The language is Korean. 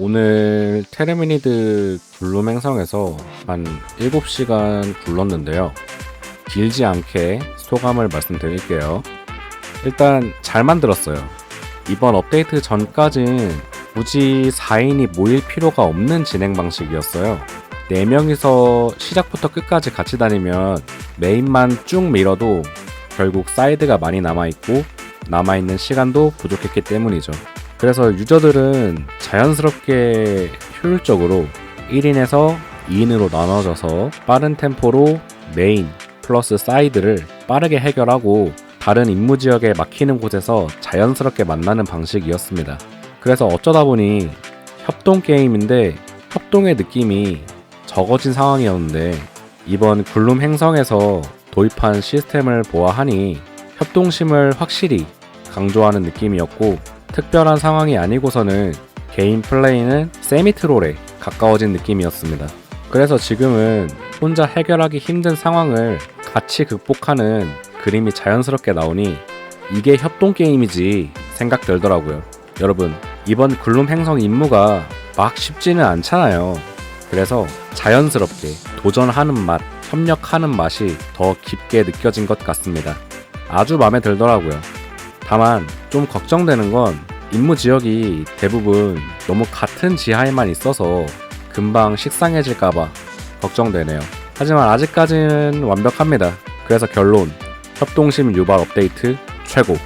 오늘 테르미니드 굴룸 행성에서 한 7시간 굴렀는데요. 길지 않게 소감을 말씀드릴게요. 일단 잘 만들었어요. 이번 업데이트 전까진 굳이 4인이 모일 필요가 없는 진행 방식이었어요. 4명이서 시작부터 끝까지 같이 다니면 메인만 쭉 밀어도 결국 사이드가 많이 남아있고 남아있는 시간도 부족했기 때문이죠. 그래서 유저들은 자연스럽게 효율적으로 1인에서 2인으로 나눠져서 빠른 템포로 메인 플러스 사이드를 빠르게 해결하고 다른 임무 지역에 막히는 곳에서 자연스럽게 만나는 방식이었습니다. 그래서 어쩌다 보니 협동 게임인데 협동의 느낌이 적어진 상황이었는데 이번 굴룸 행성에서 도입한 시스템을 보아하니 협동심을 확실히 강조하는 느낌이었고 특별한 상황이 아니고서는 개인 플레이는 세미 트롤에 가까워진 느낌이었습니다. 그래서 지금은 혼자 해결하기 힘든 상황을 같이 극복하는 그림이 자연스럽게 나오니 이게 협동 게임이지 생각 들더라고요. 여러분, 이번 굴룸 행성 임무가 막 쉽지는 않잖아요. 그래서 자연스럽게 도전하는 맛, 협력하는 맛이 더 깊게 느껴진 것 같습니다. 아주 마음에 들더라고요. 다만 좀 걱정되는 건 임무 지역이 대부분 너무 같은 지하에만 있어서 금방 식상해질까봐 걱정되네요. 하지만 아직까지는 완벽합니다. 그래서 결론 협동심 유발 업데이트 최고.